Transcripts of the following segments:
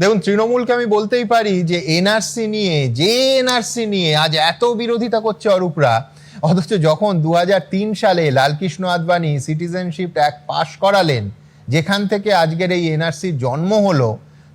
দেখুন, তৃণমূলকে আমি বলতেই পারি যে এনআরসি নিয়ে, যে এনআরসি নিয়ে আজ এত বিরোধিতা করছে অরূপরা, অথচ যখন দু হাজার তিন সালে Lalkrishna Advani citizenship act pass করালেন, যেখান থেকে আজকের এই এনআরসির জন্ম হলো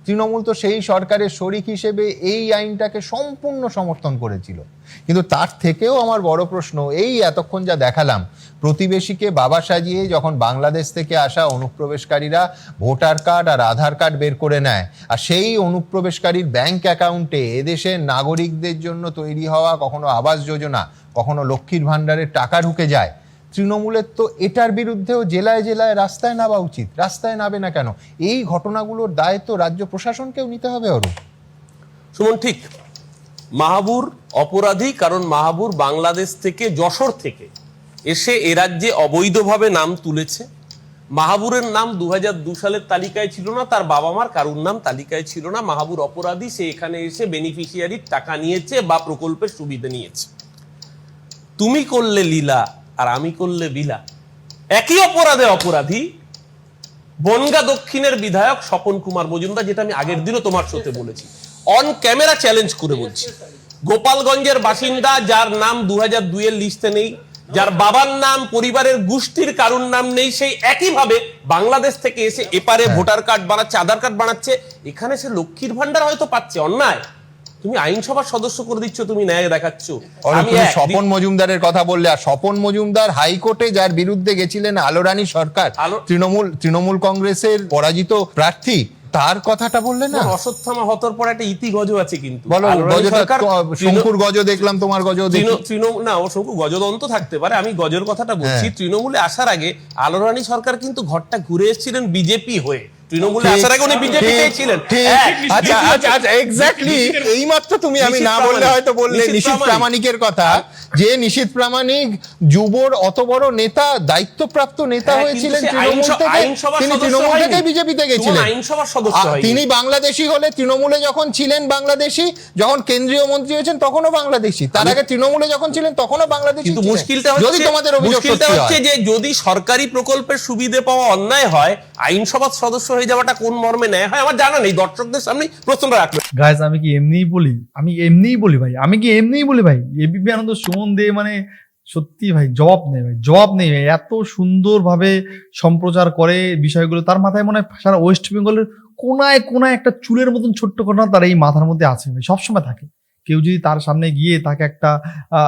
তৃণমূল তো সেই সরকারের শরিক হিসেবে এই আইনটাকে সম্পূর্ণ সমর্থন করেছিল। কিন্তু তার থেকেও আমার বড় প্রশ্ন, এই এতক্ষণ যা দেখালাম, প্রতিবেশীকে বাবা সাজিয়ে যখন বাংলাদেশ থেকে আসা অনুপ্রবেশকারীরা ভোটার কার্ড আর আধার কার্ড বের করে নেয়, আর সেই অনুপ্রবেশকারীর ব্যাংক অ্যাকাউন্টে এদেশের নাগরিকদের জন্য তৈরি হওয়া কখনো আবাস যোজনা, কখনো লক্ষ্মীর ভাণ্ডারের টাকা ঢুকে যায় তৃণমূলের তো এটার বিরুদ্ধেও জেলায় জেলায় রাস্তায় নামা উচিত, রাস্তায় নামে না কেন? এই ঘটনাগুলোর দায় তো রাজ্য প্রশাসনকেও নিতে হবে, অরূপ। সুমন, ঠিক। মাহাবুর অপরাধী, কারণ মাহাবুর বাংলাদেশ থেকে, যশোর থেকে এসে এ রাজ্যে অবৈধভাবে নাম তুলেছে। মাহাবুরের নাম দু দু সালের তালিকায় ছিল না, তার বাবা মার কারুর নাম তালিকায় ছিল না। মাহাবুর অপরাধী, সে এখানে এসে বেনিফিশিয়ারির টাকা নিয়েছে বা প্রকল্পের সুবিধা নিয়েছে। তুমি করলে লীলা আর আমি করলে বিলা। একই অপরাধে অপরাধী। বনগা দক্ষিণের বিধায়ক স্বপন কুমার মজুমদার যেটা আমি আগের দিনও তোমার সাথে বলেছি। অন ক্যামেরা চ্যালেঞ্জ করে বলছি। গোপালগঞ্জের বাসিন্দা যার নাম দু হাজার দুইয়ের লিস্টে নেই যার বাবার নাম পরিবারের গোষ্ঠীর কারুর নাম নেই সেই একইভাবে বাংলাদেশ থেকে এসে এপারে ভোটার কার্ড বানাচ্ছে আধার কার্ড বানাচ্ছে। এখানে সে লক্ষ্মীর ভান্ডার হয়তো পাচ্ছে অন্যায়। তুমি আইনসভার সদস্য করে দিচ্ছ তুমি ন্যায় দেখাচ্ছ। আমি স্বপন মজুমদারের কথা বললে আর স্বপন মজুমদার হাইকোর্টে যার বিরুদ্ধে গেছিলেন আলোরানী সরকার তৃণমূল তৃণমূল কংগ্রেসের পরাজিত প্রার্থী তার কথাটা বললে না? অশ্বত্থামা হতর পর একটা ইতি গজ আছে কিন্তু শঙ্কুর গজ দেখলাম তোমার গজ তৃণমূল না ও শঙ্কু গজদন্ত থাকতে পারে আমি গজের কথাটা বলছি। হ্যাঁ। তৃণমূলে আসার আগে আলোরানী সরকার কিন্তু ঘরটা ঘুরে এসেছিলেন বিজেপি হয়ে। তৃণমূলে আসার আগে উনি বিজেপি ছিলেন। আচ্ছা আচ্ছা আচ্ছা এক্স্যাক্টলি এইমাত্র তুমি আমি না বললে হয়তো বললে নিশীথ নিশীথ প্রামাণিকের কথা যে নিশীথ প্রামাণিক যুবর অত বড় নেতা দায়িত্বপ্রাপ্ত নেতা হ্যাঁ, হয়েছিলেন তৃণমূল থেকে। তিনি তৃণমূল থেকে বিজেপিতে গেছিলেন। বাংলাদেশি হলে তৃণমূলে যখন ছিলেন বাংলাদেশি যখন কেন্দ্রীয় মন্ত্রী হয়েছেন তখনও বাংলাদেশি। তার আগে তৃণমূলে যখন ছিলেন তখনও বাংলাদেশি মুশকিলটা যদি তোমাদের অভিযোগ হচ্ছে যে যদি সরকারি প্রকল্পের সুবিধে পাওয়া অন্যায় হয় আইনসভার সদস্য হয়ে যাওয়াটা কোন মর্মে ন্যায় হয় আমার জানা নেই। দর্শকদের সামনে প্রশ্নটা রাখবে। গাইজ আমি কি এমনিই বলি? আমি এমনিই বলি ভাই? আমি কি এমনিই বলি ভাই? এবিপি আনন্দ সুমন দে মানে সত্যি ভাই, জবাব নেই ভাই, জবাব নেই ভাই। এত সুন্দরভাবে সম্প্রচার করে বিষয়গুলো, তার মাথায় মনে হয় সারা ওয়েস্ট বেঙ্গলের কোনায় কোনায় একটা চুলের মতন ছোট্ট ঘটনা তার এই মাথার মধ্যে আছে ভাই, সবসময় থাকে। কেউ যদি তার সামনে গিয়ে তাকে একটা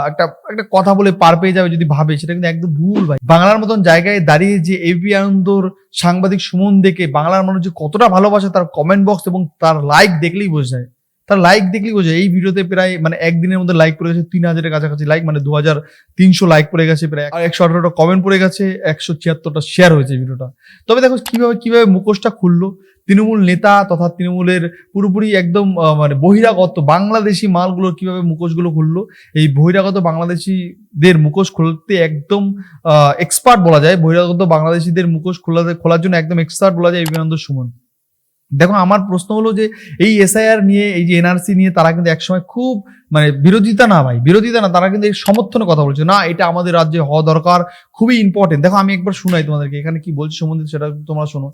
একটা একটা কথা বলে পার পেয়ে যাবে যদি ভাবে, সেটা কিন্তু একদম ভুল ভাই। বাংলার মতন জায়গায় দাঁড়িয়ে যে এ পি আনন্দর সাংবাদিক সুমন দেখে বাংলার মানুষ যে কতটা ভালোবাসে তার কমেন্ট বক্স এবং তার লাইক দেখলেই বোঝা যায়। তার লাইক দেখলেই বোঝা, এই ভিডিওতে প্রায় মানে একদিনের মধ্যে লাইক পড়ে গেছে তিন হাজারের কাছাকাছি লাইক মানে দু হাজার তিনশো লাইক পড়ে গেছে, প্রায় আর একশো আঠারোটা কমেন্ট পড়ে গেছে, একশো ছিয়াত্তরটা শেয়ার হয়েছে ভিডিওটা তবে দেখো কীভাবে কীভাবে মুখোশটা খুললো, তৃণমূল নেতা তথা তৃণমূলের পুরোপুরি একদম মানে বহিরাগত বাংলাদেশি মালগুলোর কীভাবে মুখোশগুলো খুললো, এই বহিরাগত বাংলাদেশিদের মুখোশ খুলতে একদম এক্সপার্ট বলা যায়। বহিরাগত বাংলাদেশিদের মুখোশ খোলাতে খোলার জন্য একদম এক্সপার্ট বলা যায় বিবেকানন্দ সুমন। দেখো, আমার প্রশ্ন হলো যে এই এসআইআর নিয়ে, এই যে এনআরসি নিয়ে তারা কিন্তু একসময় খুব মানে বিরোধিতা না ভাই, বিরোধিতা না, তারা কিন্তু এই সমর্থনে কথা বলছে। না, এটা আমাদের রাজ্যে হওয়া দরকার, খুবই ইম্পর্টেন্ট দেখো, আমি একবার শোনাই তোমাদেরকে, এখানে কি বলছে সম্বন্ধে সেটা তোমরা শোনো।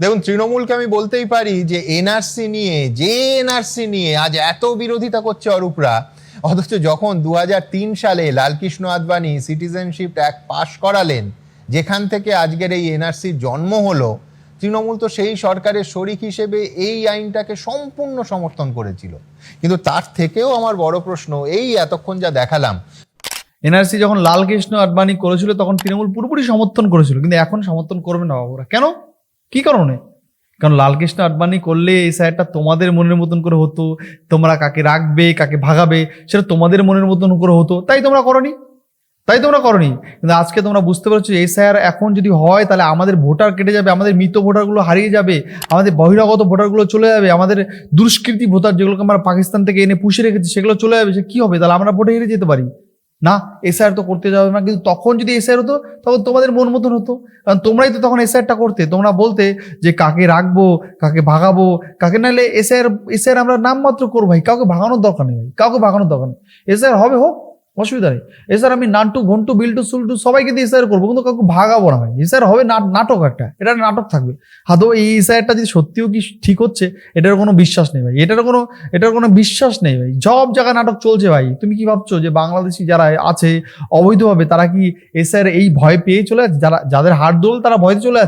দেখুন, তৃণমূলকে আমি বলতেই পারি যে এনআরসি নিয়ে, যে এনআরসি নিয়ে আজ এত বিরোধিতা করছে অরূপরা, অথচ যখন দু হাজার তিন সালে Lalkrishna Advani citizenship act pass করালেন, যেখান থেকে আজকের এই এনআরসির জন্ম হলো তৃণমূল তো সেই সরকারের শরিক হিসেবে এই আইনটাকে সম্পূর্ণ সমর্থন করেছিল। কিন্তু তার থেকেও আমার বড় প্রশ্ন, এই এতক্ষণ যা দেখালাম। এনআরসি যখন লালকৃষ্ণ আডবাণী করেছিল, তখন তৃণমূল পুরোপুরি সমর্থন করেছিল, কিন্তু এখন সমর্থন করবে না বাবুরা। কেন? কি কারণে? কারণ লালকৃষ্ণ আডবাণী করলে এই সাইডটা তোমাদের মনের মতন করে হতো, তোমরা কাকে রাখবে, কাকে ভাগাবে, সেটা তোমাদের মনের মতন করে হতো, তাই তোমরা করনি। তাই তোমরা করনি। কিন্তু আজকে তোমরা বুঝতে পারছ এই স্যার এখন যদি হয়, তাহলে আমাদের ভোটার কেটে যাবে, আমাদের মৃত ভোটারগুলো হারিয়ে যাবে, আমাদের বহিরাগত ভোটারগুলো চলে যাবে, আমাদের দুষ্কৃতি ভোটার যেগুলোকে আমরা পাকিস্তান থেকে এনে পুষে রেখেছি, সেগুলো চলে যাবে, সে কী হবে? তাহলে আমরা ভোটে হেরে যেতে পারি। না এসআর তো করতে যাবে না, কিন্তু তখন যদি এসআর হতো, তখন তোমাদের মন মতন হতো। কারণ তোমরাই তো তখন এসআরটা করতে। তোমরা বলতে যে কাকে রাখব, কাকে ভাগাবো, কাকে নাহলে এসআর এসআর আমরা নাম মাত্র করব ভাই। কাউকে ভাগানোর দরকার নেই ভাই, কাউকে ভাগানোর দরকার নেই। এসআর হবে হোক অসুবিধা নেই। এছাড়া আমি নান্টু ঘন্টু, বিল্টু, সুলটু সবাইকে দিয়ে এসআইআর করব, কিন্তু কাউকে ভাগাবো না ভাই। এসআইআর হবে নাটক একটা, এটা নাটক থাকবে। হাতো, এই এসআইআরটা যদি সত্যিও কি ঠিক হচ্ছে, এটার কোনো বিশ্বাস নেই ভাই। এটার কোনো এটার কোনো বিশ্বাস নেই ভাই। সব জায়গায় নাটক চলছে ভাই। তুমি কি ভাবছ যে বাংলাদেশি যারা আছে, অবৈধভাবে তারা কি এসআইআর এই ভয় পেয়ে চলে আছে? যারা, যাদের হাট দোল তারা ভয়তে চলে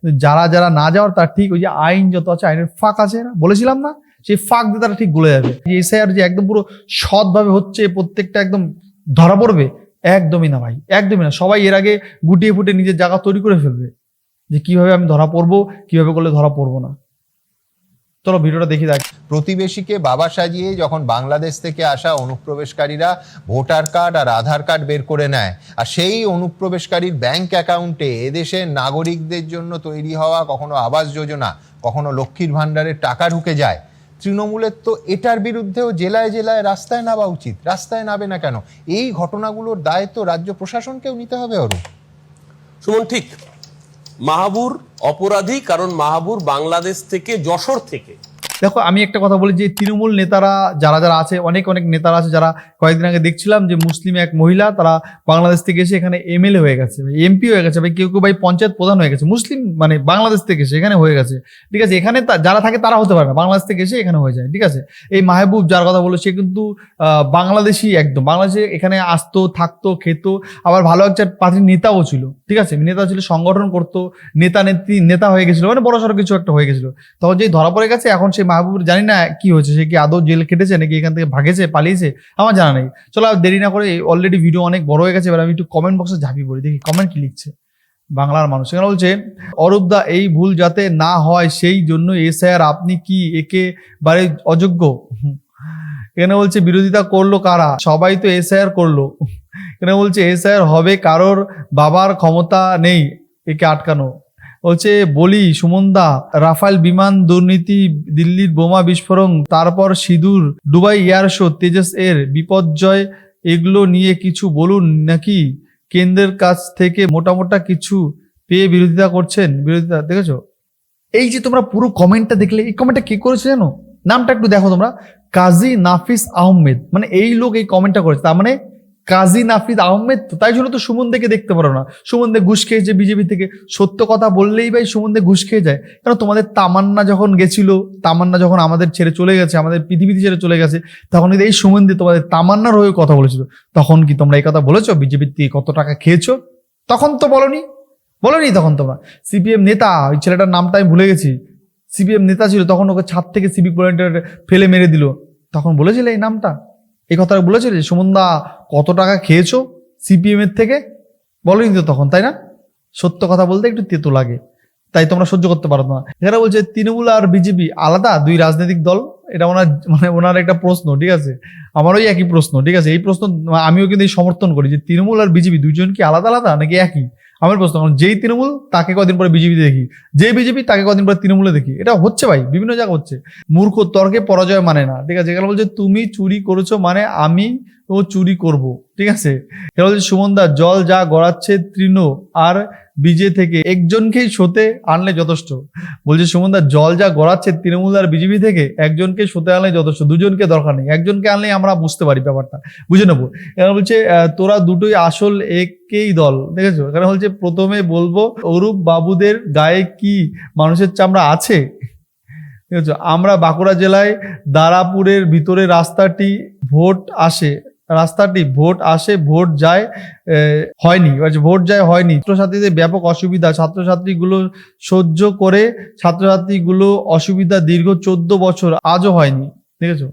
কিন্তু যারা যারা না যাওয়ার তার ঠিক ওই যে আইন যত আছে, আইনের ফাঁক আছে না? বলেছিলাম না? সেই ফাঁক দিয়ে তারা ঠিক গলে যাবে। এসআইআর যে একদম পুরো সৎভাবে হচ্ছে, প্রত্যেকটা একদম ধরা পড়বে? একদমই না ভাই, একদমই না। সবাই এর আগে গুটিয়ে ফুটে নিজের জায়গা তৈরি করে ফেলবে যে কীভাবে আমি ধরা পড়ব, কীভাবে করলে ধরা পড়ব না। চলো ভিডিওটা দেখি দেখ। প্রতিবেশীকে বাবা সাজিয়ে যখন বাংলাদেশ থেকে আসা অনুপ্রবেশকারীরা ভোটার কার্ড আর আধার কার্ড বের করে নেয়, আর সেই অনুপ্রবেশকারীর ব্যাংক অ্যাকাউন্টে এদেশের নাগরিকদের জন্য তৈরি হওয়া কখনো আবাস যোজনা, কখনো লক্ষ্মীর ভাণ্ডারের টাকা ঢুকে যায় তৃণমূলের তো এটার বিরুদ্ধেও জেলায় জেলায় রাস্তায় নামা উচিত, রাস্তায় নামে না কেন? এই ঘটনাগুলোর দায় তো রাজ্য প্রশাসনকেও নিতে হবে আরও সুমন, ঠিক। মাহাবুর অপরাধী, কারণ মাহাবুর বাংলাদেশ থেকে যশোর থেকে দেখো, আমি একটা কথা বলি যে তৃণমূল নেতারা যারা যারা আছে, অনেক অনেক নেতারা আছে যারা কয়েকদিন আগে দেখছিলাম যে মুসলিম এক মহিলা তারা বাংলাদেশ থেকে এসে এখানে এমএলএ হয়ে গেছে এমপি হয়ে গেছে ভাই কেউ কেউ ভাই পঞ্চায়েত প্রধান হয়ে গেছে, মুসলিম মানে বাংলাদেশ থেকে এসে এখানে হয়ে গেছে। ঠিক আছে, এখানে যারা থাকে তারা হতে পারে না, বাংলাদেশ থেকে এসে এখানে হয়ে যায়, ঠিক আছে? এই মাহবুব যার কথা বলল, সে কিন্তু বাংলাদেশি একদম, বাংলাদেশে এখানে আসতো, থাকতো, খেত, আবার ভালো একটা পার্টির নেতাও ছিল, ঠিক আছে? নেতা ছিল, সংগঠন করতো, নেতা, নেত্রী, নেতা হয়ে গেছিল মানে বড় সড়ো কিছু একটা হয়ে গেছিল। তখন যেই ধরা পড়ে গেছে, এখন সেই মাহবুবের জানি না কি হয়েছে, সে কি আদৌ জেল কেটেছে নাকি এখান থেকে ভাগেছে, পালিয়েছে, আমার জানা নেই। চলো আর দেরি না করে অলরেডি ভিডিও অনেক বড় হয়ে গেছে, এবার আমি একটু কমেন্ট বক্সে ঝাঁপিয়ে পড়ি, দেখি কমেন্ট কি লিখছে বাংলার মানুষ। এখানে বলছে, অরূপদা, এই ভুল যাতে না হয়, সেই জন্য এসআইআর আপনি কি একেবারে অযোগ্য। এখানে বলছে, বিরোধিতা করল কারা? সবাই তো এসআইআর করল। এখানে বলছে, এসআইআর হবে কারোর বাবার ক্ষমতা নেই, একে আটকানো। হচ্ছে বলি, সুমনদা, রাফাল বিমান দুর্নীতি, দিল্লির বোমা বিস্ফোরণ, তারপর সিঁদুর, দুবাই এয়ার শো, তেজস এর বিপর্যয় এগুলো নিয়ে কিছু বলুন নাকি? কেন্দ্রের কাছ থেকে মোটা মোটা কিছু পেয়ে বিরোধিতা করছেন, বিরোধিতা, দেখেছ? এই যে তোমরা পুরো কমেন্টটা দেখলে, এই কমেন্টটা কে করেছে জানো? নামটা একটু দেখো তোমরা। কাজী নাফিস আহমেদ মানে এই লোক এই কমেন্টটা করেছে, তার মানে কাজী নাফিস আহমেদ তো, তাই জন্য তো সুমন দেখে দেখতে পারো না। সুমন দে ঘুষ খেয়েছে বিজেপি থেকে, সত্য কথা বললেই ভাই সুমন দে ঘুষ খেয়ে যায়। কেন তোমাদের তামান্না যখন গেছিল, তামান্না যখন আমাদের ছেড়ে চলে গেছে, আমাদের পৃথিবীতে ছেড়ে চলে গেছে, তখন কিন্তু এই সুমন দে তোমাদের তামান্নার হয়ে কথা বলেছিল। তখন কি তোমরা এই কথা বলেছ? বিজেপির থেকে কত টাকা খেয়েছো? তখন তো বলনি। বলনি তখন তোমরা। সিপিএম নেতা, ওই ছেলেটার নামটা আমি ভুলে গেছি। সিপিএম নেতা ছিল, তখন ওকে ছাদ থেকে সিভিক ভলেন্টিয়ার ফেলে মেরে দিল। তখন বলেছিলে এই নামটা? এই কথাটা বলেছিলে যে সুমনদা কত টাকা খেয়েছো সিপিএম এর থেকে? বলেনি তো তখন, তাই না? সত্য কথা বলতে একটু তেতো লাগে। তাই তোমরা সহ্য করতে পারো না। এরা বলছে, তৃণমূল আর বিজেপি আলাদা, দুই রাজনৈতিক দল? এটা ওনার মানে ওনার একটা প্রশ্ন, ঠিক আছে? আমারও একই প্রশ্ন, ঠিক আছে? এই প্রশ্ন আমিও কিন্তু এই সমর্থন করি যে, তৃণমূল আর বিজেপি দুইজন কি আলাদা আলাদা নাকি একই? আমার প্রশ্ন যেই তৃণমূল তাকে কদিন পরে বিজেপি দেখি যে বিজেপি তাকে কদিন পরে তৃণমূলে দেখি, এটা হচ্ছে ভাই, বিভিন্ন জায়গা হচ্ছে। মূর্খ তর্কে পরাজয় মানে না, ঠিক আছে? এখানে বলছে, তুমি চুরি করেছ মানে আমি ও চুরি করব। ঠিক আছে? বলছে, সুমনদা, জল যা গড়াচ্ছে তৃণ আর বিজে থেকে একজনকেই শোতে আনলে যথেষ্ট। বলছে, সুমনদা, জল যা গড়াচ্ছে তৃণমূল আর বিজেপি থেকে একজনকে শোতে আনলে যথেষ্ট, দুজনকে দরকার নেই। একজনকে আনলেই আমরা বুঝতে পারি ব্যাপারটা। বুঝে নেব। এখানে বলছে তোরা দুটোই আসল একেই দল। দেখেছ? এখানে বলছে, প্রথমে বলব, অরূপ বাবুদের গায়ে কি মানুষের চামড়া আছে? ঠিক আছে আমরা বাঁকুড়া জেলায় দারাপুরের ভিতরে রাস্তাটি ভোট আসে। রাস্তাটি ভোট আসে, ভোট যায় হয়নি। ভোট যায়, হয়নি। ছাত্রছাত্রীদের ব্যাপক অসুবিধা। ছাত্রছাত্রীগুলো সহ্য করে ছাত্রছাত্রীগুলো অসুবিধা দীর্ঘ চোদ্দ বছর। আজও হয়নি। ঠিক আছে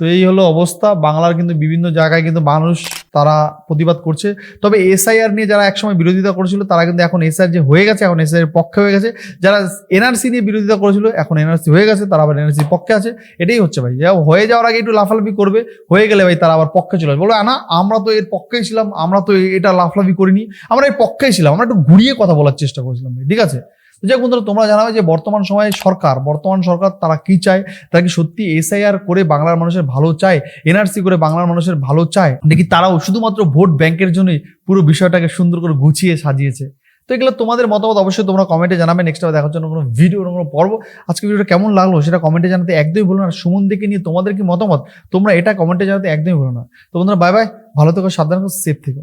তো এই হলো অবস্থা। বাংলার কিন্তু বিভিন্ন জায়গায় কিন্তু মানুষ তারা প্রতিবাদ করছে। তবে এসআইআর নিয়ে যারা একসময় বিরোধিতা করেছিল, তারা কিন্তু এখন এসআইআর যে হয়ে গেছে, এখন এসআইআর পক্ষে হয়ে গেছে। যারা এনআরসি নিয়ে বিরোধিতা করেছিল, এখন এনআরসি হয়ে গেছে, তারা আবার এনআরসি পক্ষে আছে। এটাই হচ্ছে ভাই হয়ে যাওয়ার আগে একটু লাফালাফি করবে, হয়ে গেলে ভাই তারা আবার পক্ষে চলে বলবে না আমরা তো এর পক্ষেই ছিলাম, আমরা তো এটা লাফলাফি করিনি, আমরা এর পক্ষেই ছিলাম, আমরা একটু ঘুরিয়ে কথা বলার চেষ্টা করেছিলাম ভাই, ঠিক আছে? যাই বন্ধুরা, তোমরা জানাবে যে বর্তমান সময়ে সরকার, বর্তমান সরকার তারা কি চায়? তারা কি সত্যি এসআইআর করে বাংলার মানুষের ভালো চায়? এনআরসি করে বাংলার মানুষের ভালো চায়? নাকি তারাও শুধুমাত্র ভোট ব্যাংকের জন্যই পুরো বিষয়টাকে সুন্দর করে গুছিয়ে সাজিয়েছে? তো এগুলো তোমাদের মতামত অবশ্যই তোমরা কমেন্টে জানাবে। নেক্সট টাইম দেখার জন্য কোনো ভিডিও কোনো পর্ব। আজকে ভিডিওটা কেমন লাগল সেটা কমেন্টে জানাতে একদমই ভুলো না। সুমন দিকে নিয়ে তোমাদের কি মতামত? তোমরা এটা কমেন্টে জানাতে একদমই ভুলো না। তো বন্ধুরা বাই বাই ভালো থেকো, সাবধান সেফ থেকো।